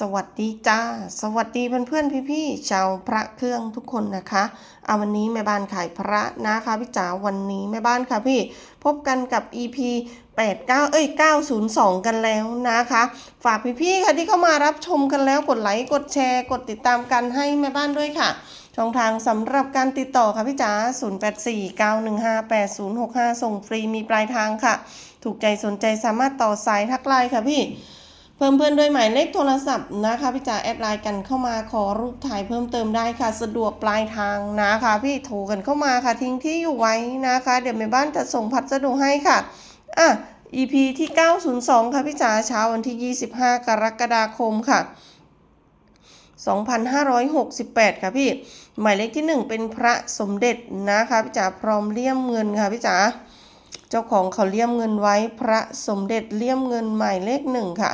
สวัสดีจ้า สวัสดีเพื่อนเพื่อนพี่พี่ๆชาวพระเครื่องทุกคนนะคะเอาวันนี้แม่บ้านขายพระนะคะพี่จ๋าวันนี้แม่บ้านค่ะพี่ พบกันกับ EP 89 เอ้ย 902 กันแล้วนะคะ ฝากพี่พี่ๆค่ะที่เข้ามารับชมกันแล้วกดไลค์กดแชร์ กดติดตามกันให้แม่บ้านด้วยค่ะ ช่องทางสำหรับการติดต่อค่ะพี่จ๋า0849158065 ส่งฟรีมีปลายทางค่ะ ถูกใจสนใจสามารถต่อสายทักไลน์ค่ะพี่ เพิ่มเพื่อนด้วยหมายเลขโทรศัพท์นะคะพี่จ๋าแอดไลน์กันเข้ามาขอรูปถ่ายเพิ่มเติมได้ค่ะ สะดวกปลายทางนะคะ พี่โทรกันเข้ามาค่ะ ทิ้งที่อยู่ไว้นะคะ เดี๋ยวแม่บ้านจะส่งพัสดุให้ค่ะอะ EP ที่ 902 ค่ะพี่จ๋าเช้าวันที่ 25 กรกฎาคมค่ะ 2568 ค่ะพี่ หมายเลขที่ 1 เป็นพระสมเด็จนะคะพี่จ๋าพร้อมเลี่ยมเงินค่ะพี่จ๋าเจ้าของเขาเลี่ยมเงินไว้พระสมเด็จเลี่ยมเงินหมายเลขหนึ่งค่ะ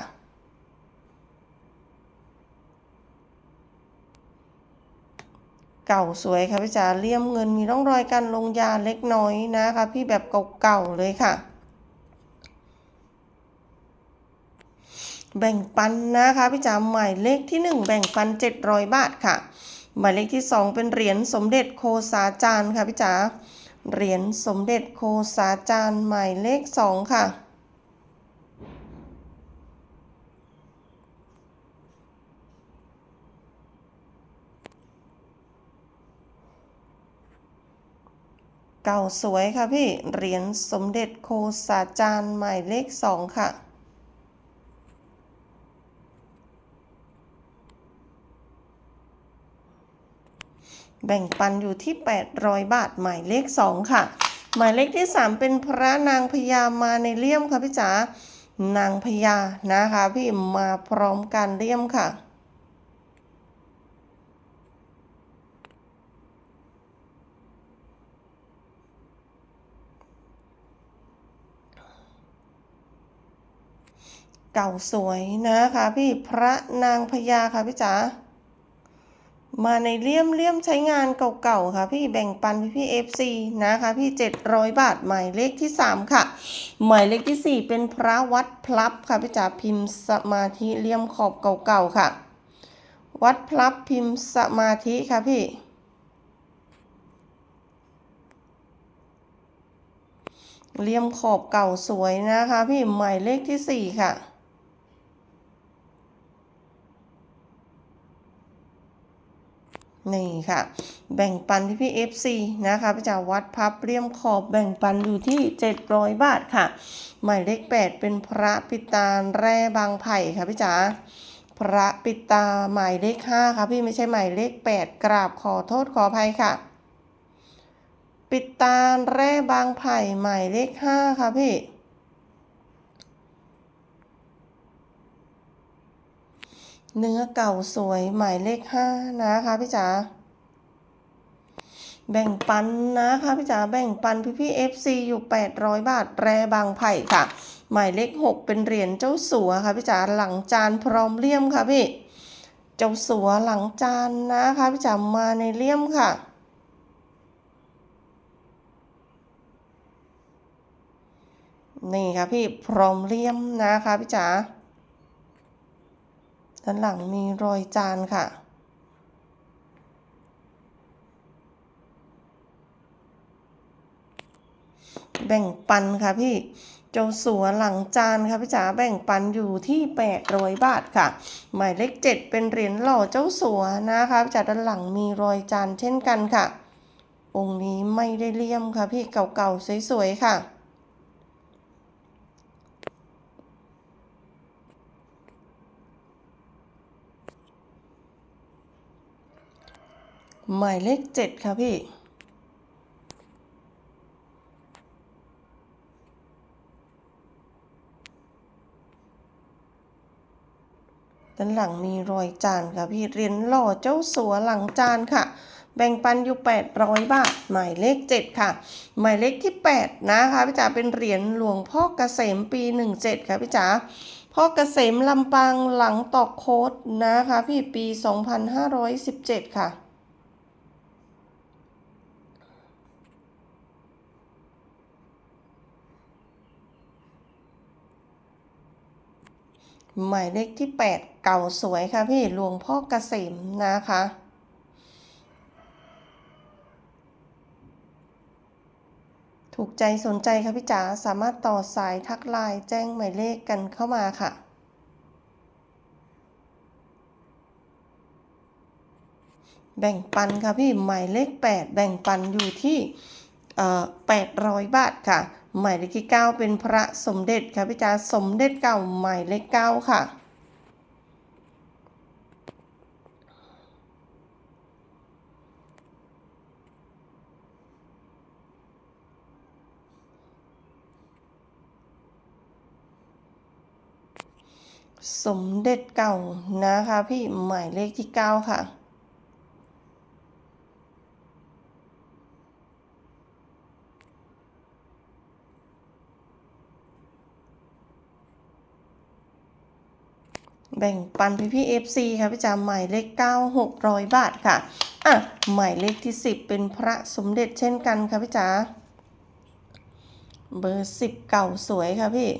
เก่าสวยค่ะพี่จ๋าเลี่ยมเงินมีร่องรอยการลงยาเล็กน้อยนะคะพี่แบบเก่าๆเลยค่ะแบ่งปันนะคะพี่จ๋าหมายเลขที่ 1 แบ่งปัน 700 บาทค่ะ หมายเลขที่ 2 เป็นเหรียญสมเด็จโคสาจารย์ค่ะพี่จ๋าเหรียญสมเด็จโคสาจารย์หมายเลข 2 ค่ะ เก่าสวยค่ะพี่ เหรียญสมเด็จโคสาจารย์หมายเลข2ค่ะ แบ่งปันอยู่ที่ 800 บาทหมายเลข2ค่ะ หมายเลขที่ 3 เป็นพระนางพญามาในเลี่ยมค่ะพี่จ๋านางพญานะคะพี่มาพร้อมกันเลี่ยมค่ะ เก่าสวยนะคะพี่พระนางพญาค่ะพี่จ๋ามาในเลี่ยมเลี่ยมใช้งานเก่าๆค่ะ พี่แบ่งปันพี่พี่เอฟซีนะคะ พี่ 700 บาทหมายเลขที่ 3 ค่ะ หมายเลขที่ 4 เป็นพระวัดพลับค่ะพี่จ๋าพิมพ์สมาธิเลี่ยมขอบเก่าๆค่ะ วัดพลับพิมพ์สมาธิค่ะพี่เลี่ยมขอบเก่าสวยนะคะ พี่หมายเลขที่ 4 ค่ะ นี่ค่ะ แบ่งปันที่พี่ FC นะคะพี่จ๋าวัดพับเลี่ยมขอบแบ่งปันอยู่ที่ 700 บาทค่ะ หมายเลข 8 เป็นพระปิตาแร่บางไผ่ค่ะพี่จ๋าพระปิตาหมายเลข 5 ค่ะพี่ไม่ใช่หมายเลข 8 กราบขอโทษขออภัยค่ะ ปิตาแร่บางไผ่หมายเลข 5 ค่ะพี่ เนื้อเก่าสวยหมายเลขห้านะคะพี่จ๋าแบ่งปันนะคะพี่จ๋าแบ่งปันพี่พี่เอฟซีอยู่ 800 บาทแรบางไผ่ค่ะ หมายเลข 6 เป็นเหรียญเจ้าสัวค่ะพี่จ๋าหลังจานพร้อมเลี่ยมค่ะพี่ เจ้าสัวหลังจานนะคะพี่จ๋ามาในเลี่ยมค่ะนี่ค่ะพี่พร้อมเลี่ยมนะคะพี่จ๋า ด้านหลังมีรอยจานค่ะ แบ่งปันค่ะพี่เจ้าสัวหลังจานค่ะพี่จ๋าแบ่งปันอยู่ที่800บาทค่ะ หมายเลข7เป็นเหรียญหล่อเจ้าสัวนะคะพี่จ๋าด้านหลังมีรอยจานเช่นกันค่ะ องค์นี้ไม่ได้เลี่ยมค่ะพี่เก่าๆสวยๆค่ะ หมายเลขเจ็ดค่ะพี่ ด้านหลังมีรอยจานค่ะพี่เหรียญหล่อเจ้าสัวหลังจานค่ะ แบ่งปันอยู่ 800 บาท หมายเลข 7 ค่ะ หมายเลขที่ 8 นะคะพี่จ๋าเป็นเหรียญหลวงพ่อเกษมปี 17 ค่ะพี่จ๋าพ่อเกษมลำปางหลังตอกโคดนะคะพี่ปี 2517 ค่ะ หมายเลขที่ 8 เก่าสวยค่ะพี่หลวงพ่อเกษมนะคะ ถูกใจสนใจค่ะพี่จ๋าสามารถต่อสายทักไลน์แจ้งหมายเลขกันเข้ามาค่ะแบ่งปันค่ะพี่หมายเลข 8 แบ่งปันอยู่ที่เอ่อ800 บาทค่ะ หมายเลขที่ 9 เป็นพระสมเด็จค่ะพี่จ๋าสมเด็จเก่าหมายเลข9ค่ะสมเด็จเก่านะคะพี่หมายเลขที่ 9 ค่ะ แบ่งปันพี่พี่เอฟซีค่ะพี่จ๋าหมายเลข9 600บาทค่ะอะหมายเลขที่10เป็นพระสมเด็จเช่นกันค่ะพี่จ๋าเบอร์10เก่าสวยค่ะพี่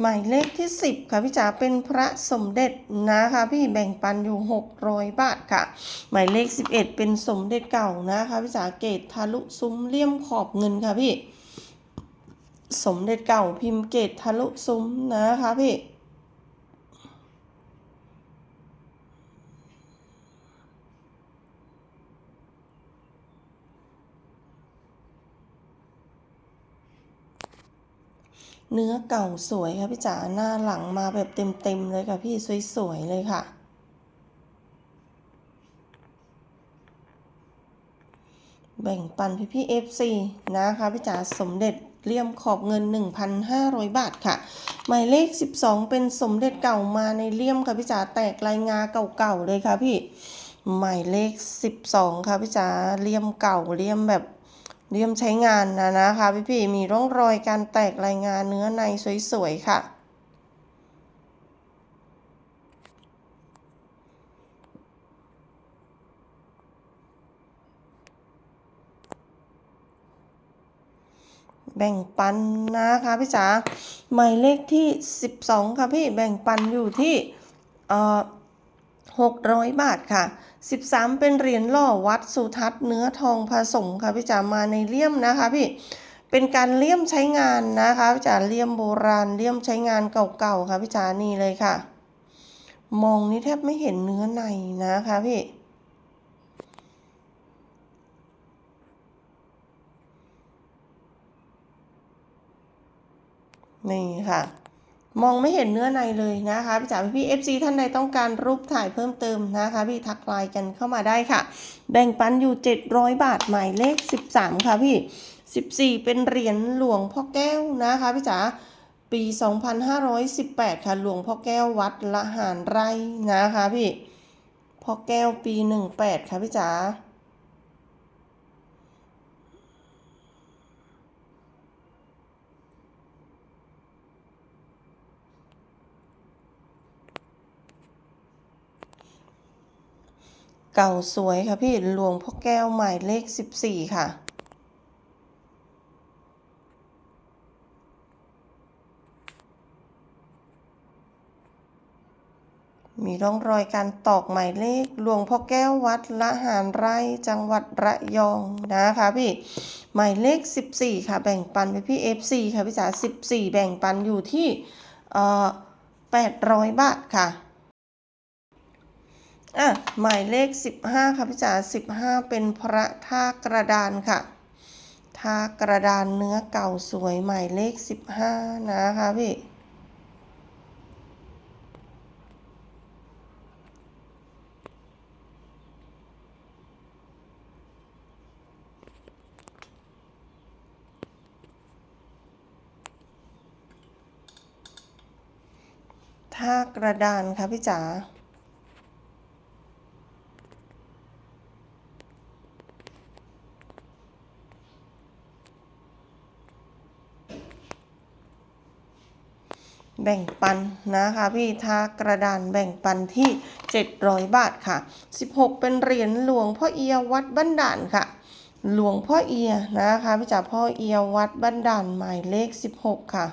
หมายเลขที่ 10 ค่ะพี่จ๋าเป็นพระสมเด็จนะคะพี่แบ่งปันอยู่ 600 บาทค่ะ หมายเลข 11 เป็นสมเด็จเก่านะคะพี่จ๋าเกตทะลุซุ้มเลี่ยมขอบเงินค่ะพี่ สมเด็จเก่าพิมพ์เกตทะลุซุ้มนะคะพี่ เนื้อเก่าสวยค่ะพี่จ๋าหน้าหลังมาแบบเต็มๆเลยค่ะพี่สวยๆเลยค่ะ แบ่งปันพี่พี่ FC นะคะพี่จ๋าสมเด็จเลี่ยมขอบเงิน 1,500 บาทค่ะ หมายเลข 12 เป็นสมเด็จเก่ามาในเลี่ยมค่ะพี่จ๋าแตกลายงาเก่าๆเลยค่ะพี่ หมายเลข 12 ค่ะพี่จ๋าเลี่ยมเก่าเลี่ยมแบบ เลี่ยมใช้งานนะนะคะพี่พี่มีร่องรอยการแตกรายงานเนื้อในสวยๆค่ะแบ่งปันนะคะพี่จ๋าหมายเลขที่ 12 ค่ะพี่แบ่งปันอยู่ที่เอ่อ600 บาทค่ะ 13 เป็นเหรียญหล่อวัดสุทัศน์เนื้อทองผสมค่ะพี่จ๋ามาในเลี่ยมนะคะพี่เป็นการเลี่ยมใช้งานนะคะพี่จ๋าเลี่ยมโบราณเลี่ยมใช้งานเก่าๆค่ะพี่จ๋านี่เลยค่ะ มองนี่แทบไม่เห็นเนื้อในนะคะพี่นี่ค่ะ มองไม่เห็นเนื้อในเลยนะคะพี่จ๋าพี่เอฟซีท่านใดต้องการรูปถ่ายเพิ่มเติมนะคะ พี่ทักไลน์กันเข้ามาได้ค่ะ แบ่งปันอยู่ 700 บาทหมายเลข 13 ค่ะพี่ 14 เป็นเหรียญหลวงพ่อแก้วนะคะพี่จ๋าปี 2518 ค่ะหลวงพ่อแก้ววัดละหารไร่นะคะพี่พ่อแก้วปี 18 ค่ะพี่จ๋า เก่าสวยค่ะพี่หลวงพ่อแก้วหมายเลข14ค่ะ มีร่องรอยการตอกหมายเลขหลวงพ่อแก้ววัดละหารไร่จังหวัดระยองนะคะพี่หมายเลข 14 ค่ะ แบ่งปันไปพี่ FC ค่ะพี่จ๋า14 แบ่งปันอยู่ที่เอ่อ800 บาทค่ะ อะหมายเลข 15 ค่ะพี่จ๋า15 เป็นพระท่ากระดานค่ะท่ากระดานเนื้อเก่าสวยหมายเลข 15 นะคะพี่ท่ากระดานค่ะพี่จ๋า แบ่งปันนะคะพี่ทากระดานแบ่งปันที่ 700 บาทค่ะ 16 เป็นเหรียญหลวงพ่อเอียวัดบ้านด่านค่ะ หลวงพ่อเอียนะคะพี่จ๋าพ่อเอียวัดบ้านด่านหมายเลข 16 ค่ะ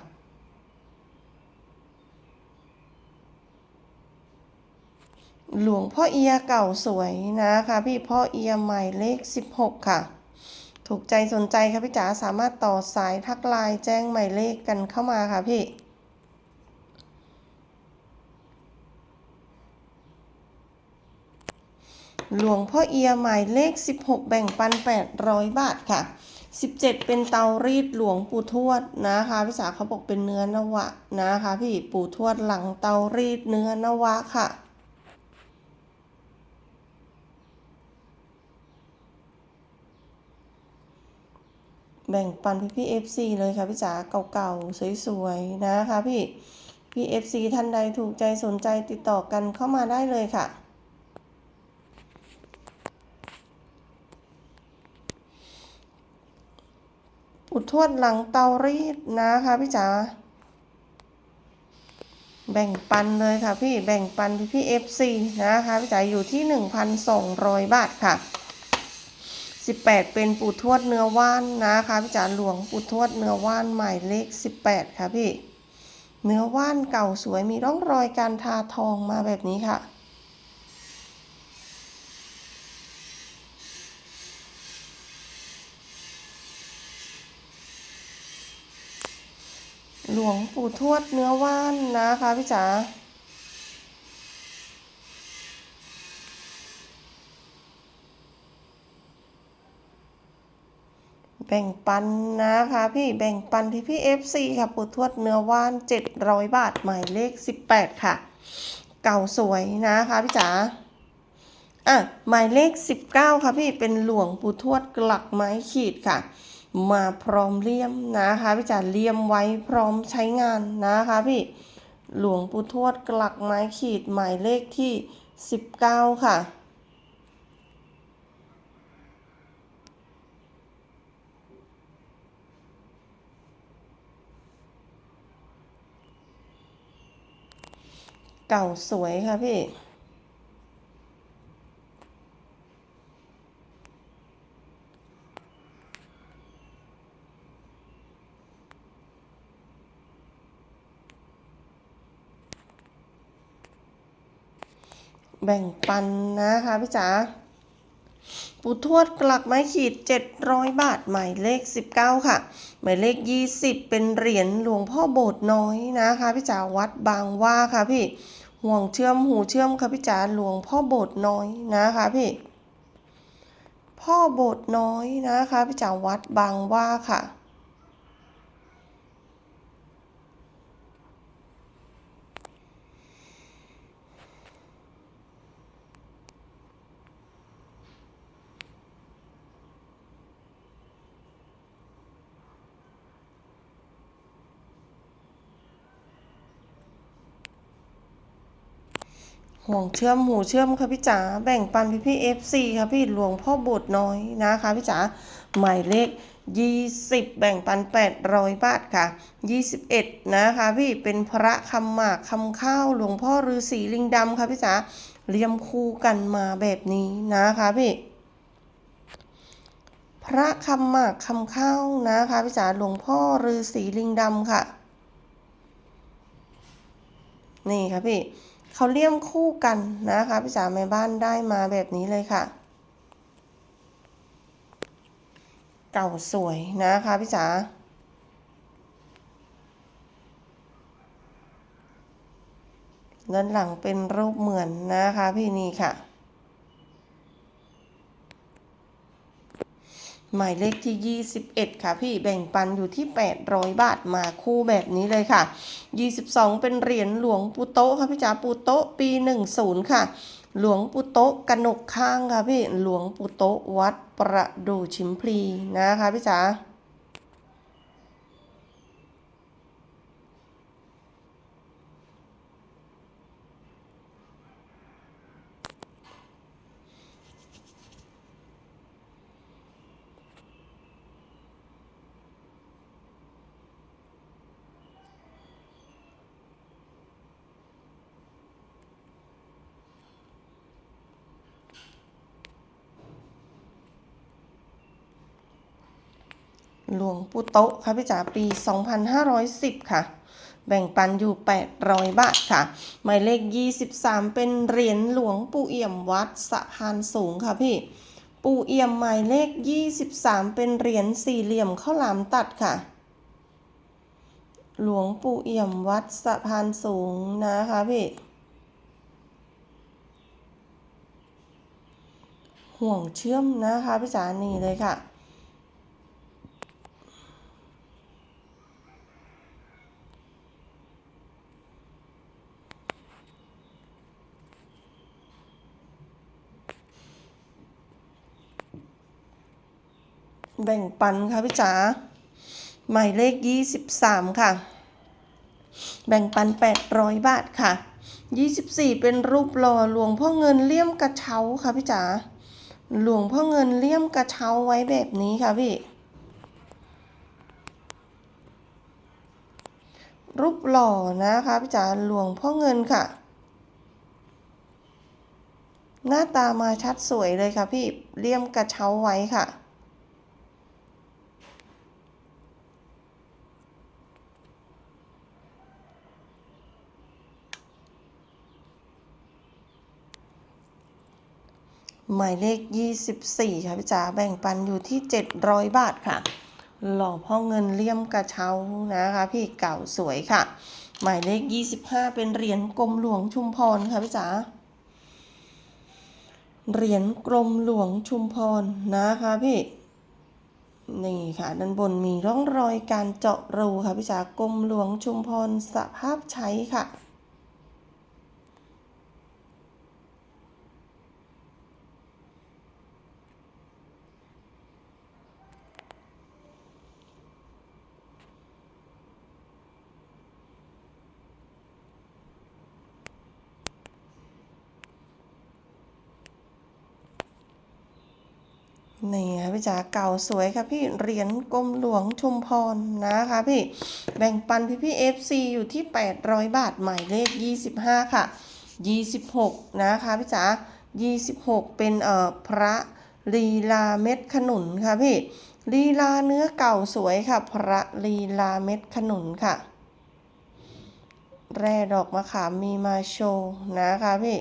หลวงพ่อเอียเก่าสวยนะคะพี่พ่อเอียหมายเลข 16 ค่ะ ถูกใจสนใจค่ะพี่จ๋าสามารถต่อสายทักไลน์แจ้งหมายเลขกันเข้ามาค่ะพี่ หลวงพ่อเอียหมายเลข 16 แบ่งปัน 800 บาทค่ะ 17 เป็นเตารีดหลวงปู่ทวดนะคะพี่สาเขาบอกเป็นเนื้อนวะนะคะ พี่ปู่ทวดหลังเตารีดเนื้อนวะค่ะแบ่งปันพี่พี่ FC เลยค่ะพี่จ๋าเก่าๆ สวยๆ นะคะพี่พี่ FC ท่านใดถูกใจสนใจติดต่อกันเข้ามาได้เลยค่ะ อุดทวดหลังเตารีดนะคะพี่จ๋าแบ่งปันเลยค่ะพี่แบ่งปันพี่พี่ FC นะคะพี่จ๋าอยู่ที่1,200บาทค่ะ18เป็นปูทวดเนื้อว่านนะคะพี่จ๋าหลวงปูทวดเนื้อว่านหมายเลข18ค่ะพี่เนื้อว่านเก่าสวยมีร่องรอยการทาทองมาแบบนี้ค่ะ หลวงปู่ทวดเนื้อว่านนะคะพี่จ๋าแบ่งปันนะคะพี่แบ่งปันที่พี่ FC ค่ะปู่ทวดเนื้อว่าน 700 บาทหมายเลข 18 ค่ะ เก่าสวยนะคะพี่จ๋าอะหมายเลข 19 ค่ะพี่เป็นหลวงปู่ทวดกลักไม้ขีดค่ะ มาพร้อมเลี่ยมนะคะพี่จ๋าเลี่ยมไว้พร้อมใช้งานนะคะพี่หลวงปู่ทวดกลักไม้ขีดหมายเลขที่ 19 ค่ะเก่าสวยค่ะพี่ แบ่งปันนะคะพี่จ๋าปูทวดกลักไม้ขีด 700 บาท หมายเลข 19 ค่ะ หมายเลข 20 เป็นเหรียญหลวงพ่อโบสถ์น้อยนะคะพี่จ๋าวัดบางว่าค่ะพี่ห่วงเชื่อมหูเชื่อมค่ะพี่จ๋าหลวงพ่อโบสถ์น้อยนะคะพี่ พ่อโบสถ์น้อยนะคะพี่จ๋าวัดบางว่าค่ะ ห่วงเชื่อมหูเชื่อมค่ะพี่จ๋าแบ่งปันพี่พี่เอฟซีค่ะพี่หลวงพ่อบสถ์น้อยนะคะพี่จ๋าหมายเลข 20 แบ่งปัน 800 บาทค่ะ 21 นะคะพี่เป็นพระคำหมากคำข้าวหลวงพ่อฤาษีลิงดำค่ะพี่จ๋าเรียมคู่กันมาแบบนี้นะคะพี่ พระคำหมากคำข้าวนะคะพี่จ๋าหลวงพ่อฤาษีลิงดำค่ะ นี่ค่ะพี่ เขาเลี่ยมคู่กันนะคะพี่จ๋าแม่บ้านได้มาแบบนี้เลยค่ะ เก่าสวยนะคะพี่จ๋าด้านหลังเป็นรูปเหมือนนะคะพี่นี่ค่ะ หมายเลขที่ 21 ค่ะพี่แบ่งปันอยู่ที่ 800 บาทมาคู่แบบนี้เลยค่ะ 22 เป็นเหรียญหลวงปู่โตค่ะพี่จ๋าปู่โตปี 10 ค่ะ หลวงปู่โตะกนกข้างค่ะพี่หลวงปู่โตวัดประดู่ชิมพลีนะคะพี่จ๋า วงปู่โตะค่ะพี่จ๋าปี 2510 ค่ะ แบ่งปันอยู่ 800 บาทค่ะ หมายเลข 23 เป็นเหรียญหลวงปู่เอี่ยมวัดสะพานสูงค่ะพี่ปู่เอี่ยมหมายเลข 23 เป็นเหรียญสี่เหลี่ยมข้าวหลามตัดค่ะ หลวงปู่เอี่ยมวัดสะพานสูงนะคะพี่ห่วงเชื่อมนะคะพี่จ๋านี่เลยค่ะ แบ่งปันค่ะพี่จ๋าหมายเลข 23 ค่ะ แบ่งปัน 800 บาทค่ะ 24 เป็นรูปหล่อหลวงพ่อเงินเลี่ยมกระเช้าค่ะพี่จ๋าหลวงพ่อเงินเลี่ยมกระเช้าไว้แบบนี้ค่ะพี่ รูปหล่อนะคะพี่จ๋าหลวงพ่อเงินค่ะ หน้าตามาชัดสวยเลยค่ะพี่เลี่ยมกระเช้าไว้ค่ะ หมายเลข 24 ค่ะพี่จ๋าแบ่งปันอยู่ที่ 700 บาทค่ะ หล่อพ่อเงินเลี่ยมกระเช้านะคะ พี่เก่าสวยค่ะ หมายเลข 25 เป็นเหรียญกรมหลวงชุมพรค่ะพี่จ๋าเหรียญกรมหลวงชุมพรนะคะพี่นี่ค่ะด้านบนมีร่องรอยการเจาะรูค่ะพี่จ๋ากรมหลวงชุมพรสภาพใช้ค่ะ นี่ค่ะพี่จ๋าเก่าสวยค่ะพี่เหรียญกรมหลวงชุมพรนะคะพี่แบ่งปันพี่พี่เอฟซีอยู่ที่ 800 บาทหมายเลข 25 ค่ะ 26 นะคะพี่จ๋า26 เป็นเอ่อพระลีลาเม็ดขนุนค่ะพี่ลีลาเนื้อเก่าสวยค่ะ พระลีลาเม็ดขนุนค่ะ แร่ดอกมะขามมีมาโชว์นะคะพี่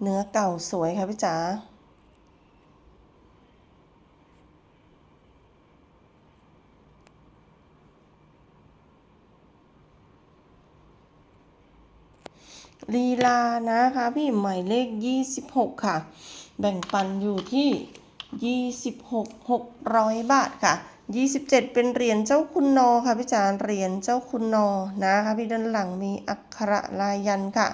เนื้อเก่าสวยค่ะพี่จ๋าลีลานะคะพี่หมายเลข 26 ค่ะ แบ่งปันอยู่ที่ 26 600 บาทค่ะ 27 เป็นเหรียญเจ้าคุณนอค่ะพี่จ๋าเหรียญเจ้าคุณนอนะคะพี่ด้านหลังมีอักขระลายยันค่ะ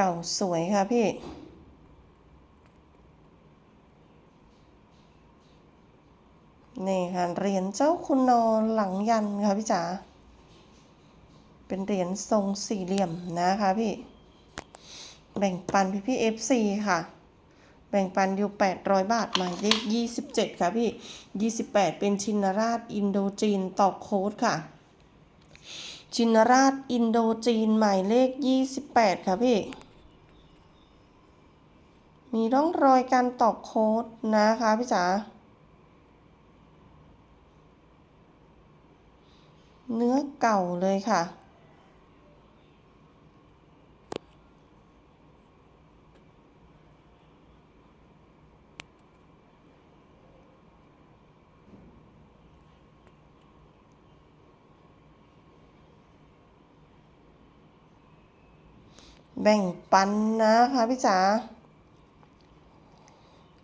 เก่าสวยค่ะพี่ นี่ค่ะเหรียญเจ้าคุณนอหลังยันค่ะพี่จ๋า เป็นเหรียญทรงสี่เหลี่ยมนะคะพี่ แบ่งปันพี่พี่เอฟซีค่ะแบ่งปันอยู่ 800 บาทหมายเลข27 ค่ะพี่ 28 เป็นชินราชอินโดจีนตอกโค้ดค่ะ ชินราชอินโดจีนหมายเลข 28 ค่ะพี่ มีร่องรอยการตอกโค้ดนะคะพี่จ๋า เนื้อเก่าเลยค่ะ แบ่งปันนะคะพี่จ๋า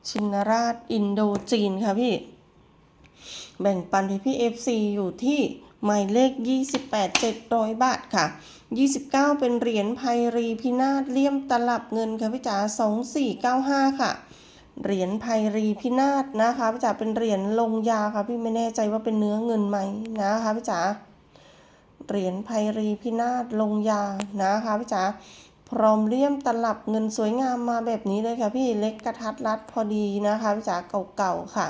ชินราชอินโดจีนค่ะพี่ แบ่งปันพี่พี่เอฟซีอยู่ที่หมายเลข 28 700 บาทค่ะ 29 เป็นเหรียญไพรีพินาศเลี่ยมตลับเงินค่ะพี่จ๋า2495 ค่ะ เหรียญไพรีพินาศนะคะพี่จ๋าเป็นเหรียญลงยาค่ะพี่ไม่แน่ใจว่าเป็นเนื้อเงินไหมนะคะพี่จ๋าเหรียญไพรีพินาศลงยานะคะพี่จ๋า พร้อมเลี่ยมตลับเงินสวยงามมาแบบนี้เลยค่ะพี่เล็กกระทัดรัดพอดีนะคะพี่จ๋าเก่าๆค่ะ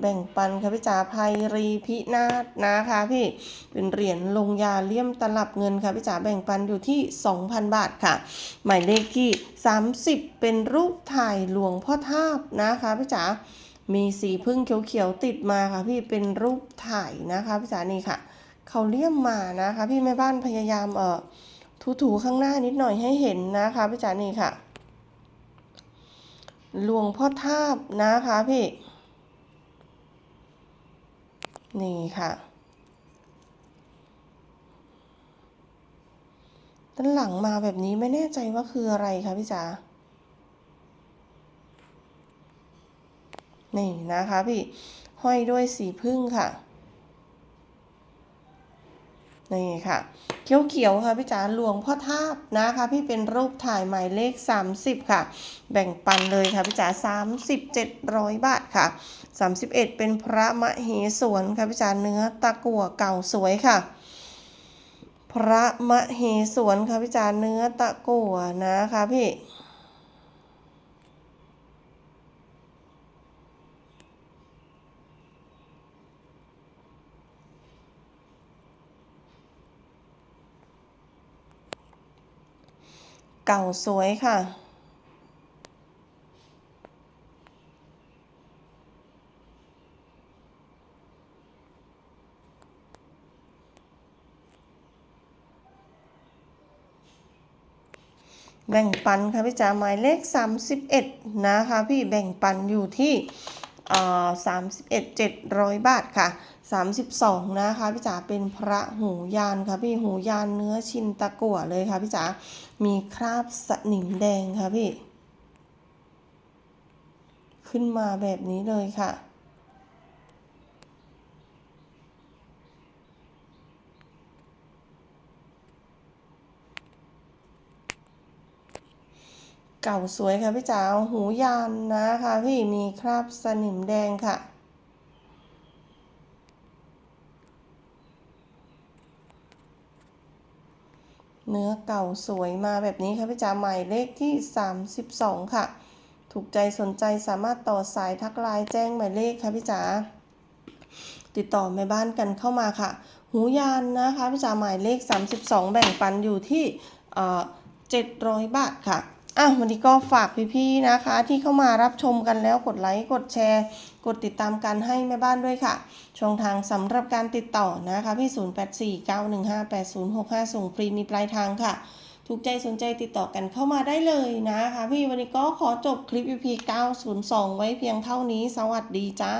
แบ่งปันค่ะพี่จ๋าภัยรีพินาศนะคะพี่เป็นเหรียญลงยาเลี่ยมตลับเงินค่ะพี่จ๋าแบ่งปันอยู่ที่ 2,000 บาทค่ะ หมายเลขที่ 30 เป็นรูปถ่ายหลวงพ่อทาบนะคะพี่จ๋ามีสีพึ่งเขียวๆติดมาค่ะพี่เป็นรูปถ่ายนะคะพี่จ๋านี่ค่ะ เขาเลี่ยมมานะคะ พี่แม่บ้านพยายามเอ่อถูๆข้างหน้านิดหน่อยให้เห็นนะคะพี่จ๋านี่ค่ะหลวงพ่อทาบนะคะพี่ นี่ค่ะด้านหลังมาแบบนี้ไม่แน่ใจว่าคืออะไรคะพี่จ๋านี่นะคะพี่ ห้อยด้วยสีพึ่งค่ะ นี่ค่ะ เขียวๆค่ะพี่จ๋าหลวงพ่อทาบนะคะพี่เป็นรูปถ่ายหมายเลข 30 ค่ะ แบ่งปันเลยค่ะพี่จ๋า3700 บาทค่ะ 31 เป็นพระมเหสวนค่ะพี่จ๋าเนื้อตะกั่วเก่าสวยค่ะ พระมเหสวนค่ะพี่จ๋าเนื้อตะกั่วนะคะพี่ เก่าสวยค่ะ แบ่งปันค่ะพี่จ๋าหมายเลข 31 นะคะ พี่แบ่งปันอยู่ที่เอ่อ31 700บาทค่ะ 32 นะคะพี่จ๋าเป็นพระหูยานค่ะพี่หูยานเนื้อชินตะกั่วเลยค่ะพี่จ๋ามีคราบสนิมแดงค่ะพี่ ขึ้นมาแบบนี้เลยค่ะเก่าสวยค่ะพี่จ๋าหูยานนะคะพี่มีคราบสนิมแดงค่ะ เนื้อเก่าสวยมาแบบนี้ค่ะพี่จ๋าหมายเลขที่ 32 ค่ะ ถูกใจสนใจสามารถต่อสายทักไลน์แจ้งหมายเลขค่ะพี่จ๋าติดต่อแม่บ้านกันเข้ามาค่ะ หูยานนะคะพี่จ๋าหมายเลข 32 แบ่งปันอยู่ที่เอ่อ700บาทค่ะอะวันนี้ก็ฝากพี่ๆนะคะ ที่เข้ามารับชมกันแล้วกดไลค์กดแชร์ กดติดตามกันให้แม่บ้านด้วยค่ะ ช่องทางสำหรับการติดต่อนะคะพี่ 0849158065 ส่งฟรีมีปลายทางค่ะถูกใจสนใจติดต่อกันเข้ามาได้เลยนะคะพี่วันนี้ก็ขอจบคลิป EP 902 ไว้เพียงเท่านี้ สวัสดีจ้า